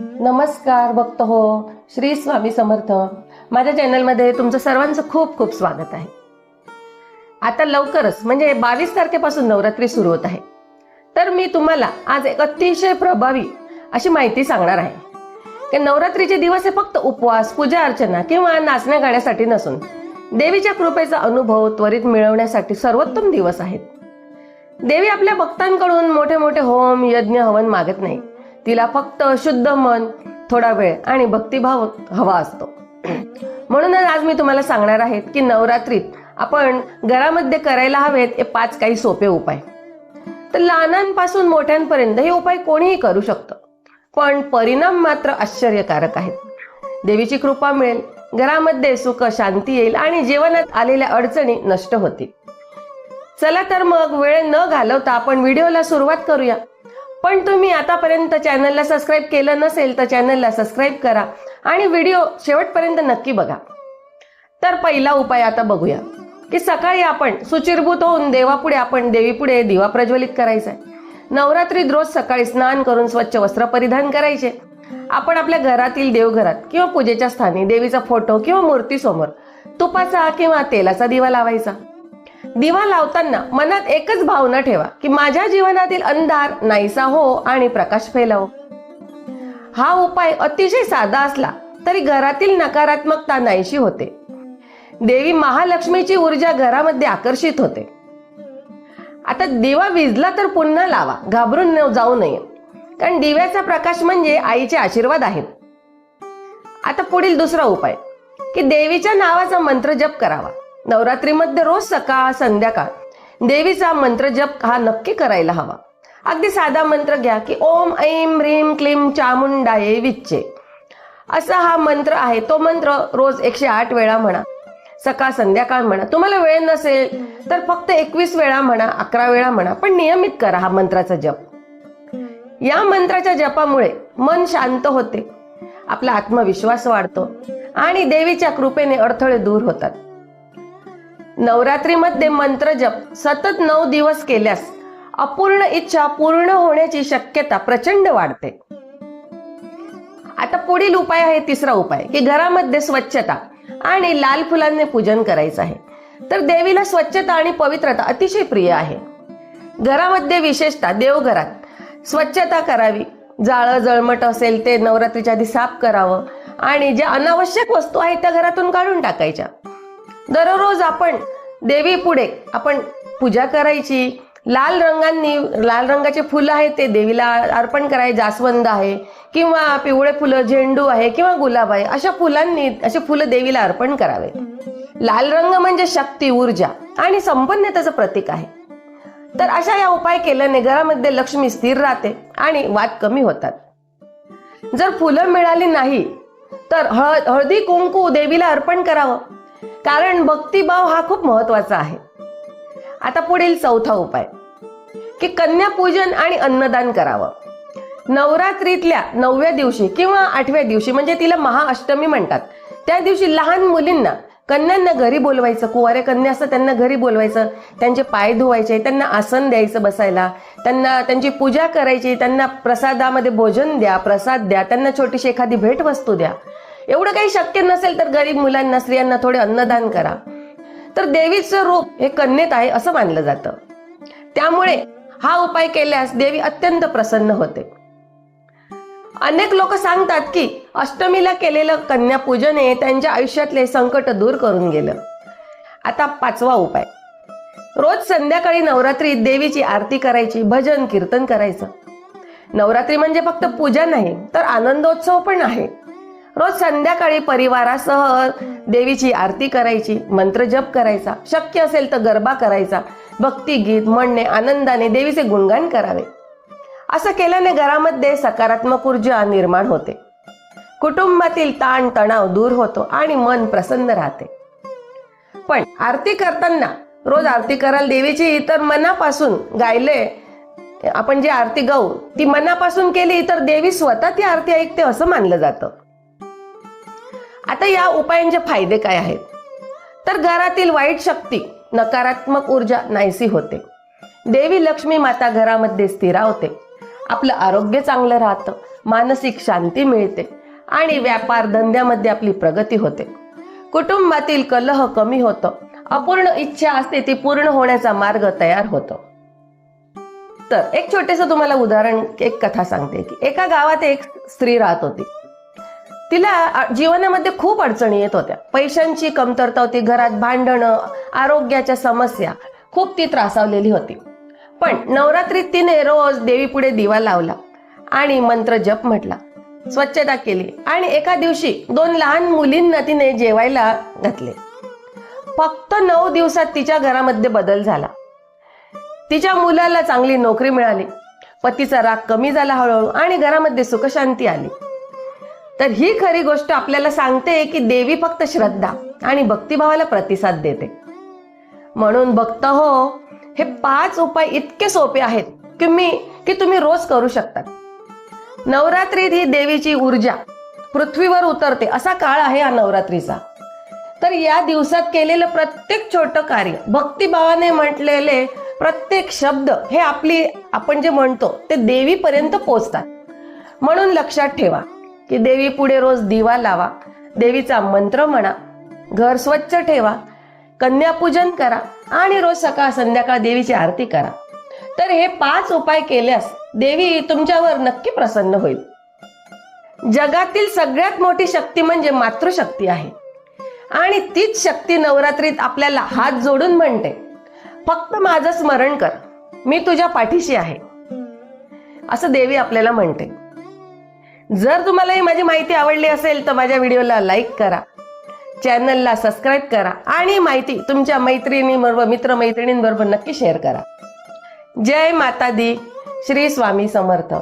नमस्कार भक्त हो. श्री स्वामी समर्थ. माझ्या चॅनलमध्ये तुमचं सर्वांचं खूप खूप स्वागत आहे. आता लवकरच म्हणजे बावीस तारखेपासून नवरात्री सुरू होत आहे. तर मी तुम्हाला आज एक अतिशय प्रभावी अशी माहिती सांगणार आहे. की नवरात्रीचे दिवस हे फक्त उपवास पूजा अर्चना किंवा नाचण्या गाण्यासाठी नसून देवीच्या कृपेचा अनुभव त्वरित मिळवण्यासाठी सर्वोत्तम दिवस आहेत. देवी आपल्या भक्तांकडून मोठे मोठे होम यज्ञ हवन मागत नाही. तिला फक्त शुद्ध मन थोडा वेळ आणि भक्तिभाव हवा असतो. म्हणूनच आज मी तुम्हाला सांगणार आहे की नवरात्रीत आपण घरामध्ये करायला हवेत हे पाच काही सोपे उपाय. तर लहानांपासून मोठ्यांपर्यंत हे उपाय कोणीही करू शकतं. पण परिणाम मात्र आश्चर्यकारक आहेत. देवीची कृपा मिळेल घरामध्ये सुख शांती येईल आणि जीवनात आलेल्या अडचणी नष्ट होतील. चला तर मग वेळ न घालवता आपण व्हिडिओला सुरुवात करूया. पण तुम्ही आतापर्यंत चॅनलला सबस्क्राईब केलं नसेल तर चॅनलला सबस्क्राईब करा आणि व्हिडिओ शेवटपर्यंत नक्की बघा. तर पहिला उपाय आता बघूया की सकाळी आपण सुचिरभूत होऊन देवापुढे आपण देवीपुढे दिवा प्रज्वलित करायचा आहे. नवरात्रीत रोज सकाळी स्नान करून स्वच्छ वस्त्र परिधान करायचे. आपण आपल्या घरातील देवघरात किंवा पूजेच्या स्थानी देवीचा फोटो किंवा मूर्ती समोर तुपाचा किंवा तेलाचा दिवा लावायचा. दिवा लावताना मनात एकच भावना ठेवा की माझ्या जीवनातील अंधार नाहीसा हो आणि प्रकाश फैलाव. हा उपाय अतिशय साधा असला तरी घरातील नकारात्मकता नाहीशी होते. देवी महालक्ष्मीची ऊर्जा घरामध्ये आकर्षित होते. आता दिवा विजला तर पुन्हा लावा घाबरून जाऊ नये. कारण दिव्याचा प्रकाश म्हणजे आईचे आशीर्वाद आहेत. आता पुढील दुसरा उपाय की देवीच्या नावाचा मंत्र जप करावा. नवरात्रीमध्ये रोज सकाळ संध्याकाळ. देवीचा मंत्र जप हा नक्की करायला हवा. अगदी साधा मंत्र घ्या की ओम ऐम ह्रीम क्लीम चामुंडाये विच्चे. असा हा मंत्र आहे. तो मंत्र रोज एकशे आठ वेळा म्हणा. सकाळ संध्याकाळ म्हणा. तुम्हाला वेळ नसेल तर फक्त एकवीस वेळा म्हणा अकरा वेळा म्हणा पण नियमित करा हा मंत्राचा जप. या मंत्राच्या जपामुळे मन शांत होते. आपला आत्मविश्वास वाढतो आणि देवीच्या कृपेने अडथळे दूर होतात. नवरात्रीमध्ये मंत्र जप सतत नऊ दिवस केल्यास अपूर्ण इच्छा पूर्ण होण्याची शक्यता प्रचंड वाढते. आता पुढील उपाय आहे तिसरा उपाय की घरामध्ये स्वच्छता आणि लाल फुलांनी पूजन करायचं आहे. तर देवीला स्वच्छता आणि पवित्रता अतिशय प्रिय आहे. घरामध्ये विशेषतः देवघरात स्वच्छता करावी. जाळं जळमट असेल ते नवरात्रीच्या आधी साफ करावं आणि ज्या अनावश्यक वस्तू आहेत त्या घरातून काढून टाकायच्या. दररोज आपण देवी पुढे आपण पूजा करायची. लाल रंगांनी लाल रंगाचे फुलं आहेत ते देवीला अर्पण करायचे जास्वंद आहे किंवा पिवळे फुलं झेंडू आहे किंवा गुलाब आहे अशा फुलांनी असे फुलं देवीला अर्पण करावे. लाल रंग म्हणजे शक्ती ऊर्जा आणि संपन्नतेचं प्रतीक आहे. तर अशा या उपाय केल्याने घरामध्ये लक्ष्मी स्थिर राहते आणि वाद कमी होतात. जर फुलं मिळाली नाही तर हळ हळदी कुंकू देवीला अर्पण करावं. कारण भक्तिभाव हा खूप महत्त्वाचा आहे. आता पुढील चौथा उपाय. की कन्यापूजन आणि अन्नदान करावं. नवरात्रीतल्या नवव्या दिवशी किंवा आठव्या दिवशी म्हणजे तिला महाअष्टमी म्हणतात. त्या दिवशी लहान मुलींना कन्यांना घरी बोलवायचं कुवारे कन्या असं त्यांना घरी बोलवायचं त्यांचे पाय धुवायचे त्यांना आसन द्यायचं बसायला त्यांना त्यांची पूजा करायची त्यांना प्रसादामध्ये भोजन द्या प्रसाद द्या त्यांना छोटीशी एखादी भेटवस्तू द्या. एवढं काही शक्य नसेल तर गरीब मुलांना स्त्रियांना थोडे अन्नदान करा. तर देवीचं रूप हे कन्येत आहे असं मानलं जातं. त्यामुळे हा उपाय केल्यास देवी अत्यंत प्रसन्न होते. अनेक लोक सांगतात की अष्टमीला केलेलं कन्यापूजन हे त्यांच्या आयुष्यातले संकट दूर करून गेलं. आता पाचवा उपाय. रोज संध्याकाळी नवरात्रीत देवीची आरती करायची भजन कीर्तन करायचं. नवरात्री म्हणजे फक्त पूजा नाही तर आनंदोत्सव पण आहे. रोज संध्याकाळी परिवारासह देवीची आरती करायची मंत्र जप करायचा. शक्य असेल तर गरबा करायचा भक्तिगीत म्हणणे आनंदाने देवीचे गुणगान करावे. असं केल्याने घरामध्ये सकारात्मक ऊर्जा निर्माण होते. कुटुंबातील ताण तणाव दूर होतो आणि मन प्रसन्न राहते. पण आरती करताना रोज आरती कराल देवीची तर मनापासून गायले आपण जी आरती गाऊ ती मनापासून केली तर देवी स्वतः ती आरती ऐकते असं मानलं जातं. आता या उपायांचे फायदे काय आहेत? तर घरातील वाईट शक्ती नकारात्मक ऊर्जा नाहीसी होते. देवी लक्ष्मी माता घरामध्ये स्थिरावते. आपलं आरोग्य चांगलं राहतं मानसिक शांती मिळते आणि व्यापार धंद्यामध्ये आपली प्रगती होते. कुटुंबातील कलह कमी होतं अपूर्ण इच्छा असते ती पूर्ण होण्याचा मार्ग तयार होतो. तर एक छोटेस तुम्हाला उदाहरण एक कथा सांगते की एका गावात एक स्त्री राहत होती. तिला जीवनामध्ये खूप अडचणी येत होत्या. पैशांची कमतरता होती घरात भांडणं आरोग्याच्या समस्या खूप ती त्रासावलेली होती. पण नवरात्रीत तिने रोज देवीपुढे दिवा लावला आणि मंत्र जप म्हटला. स्वच्छता केली आणि एका दिवशी दोन लहान मुलींना तिने जेवायला घातले. फक्त नऊ दिवसात तिच्या घरामध्ये बदल झाला. तिच्या मुलाला चांगली नोकरी मिळाली. पतीचा राग कमी झाला हळूहळू आणि घरामध्ये सुखशांती आली. तर ही खरी गोष्ट आपल्याला सांगते की देवी फक्त श्रद्धा आणि भक्तिभावाला प्रतिसाद देते. म्हणून भक्त हो हे पाच उपाय इतके सोपे आहेत की मी की तुम्ही रोज करू शकता. नवरात्रीत ही देवीची ऊर्जा पृथ्वीवर उतरते असा काळ आहे हा नवरात्रीचा. तर या दिवसात केलेलं प्रत्येक छोटं कार्य भक्तिभावाने म्हटलेले प्रत्येक शब्द हे आपली आपण जे म्हणतो ते देवीपर्यंत पोचतात. म्हणून लक्षात ठेवा की देवी पुढे रोज दिवा लावा देवीचा मंत्र म्हणा घर स्वच्छ ठेवा कन्यापूजन करा आणि रोज सकाळ संध्याकाळ देवीची आरती करा. तर हे पाच उपाय केल्यास देवी तुमच्यावर नक्की प्रसन्न होईल. जगातील सगळ्यात मोठी शक्ती म्हणजे मातृशक्ती आहे. आणि तीच शक्ती नवरात्रीत आपल्याला हात जोडून म्हणते फक्त माझं स्मरण कर मी तुझ्या पाठीशी आहे. असं देवी आपल्याला म्हणते. जर तुम्हाला ही माझी माहिती आवडली असेल तर माझ्या व्हिडिओला लाईक करा. चॅनलला सबस्क्राईब करा. आणि माहिती तुमच्या मैत्रिणींबरोबर मित्रमैत्रिणींबरोबर नक्की शेअर करा. जय माता दी श्री स्वामी समर्थ.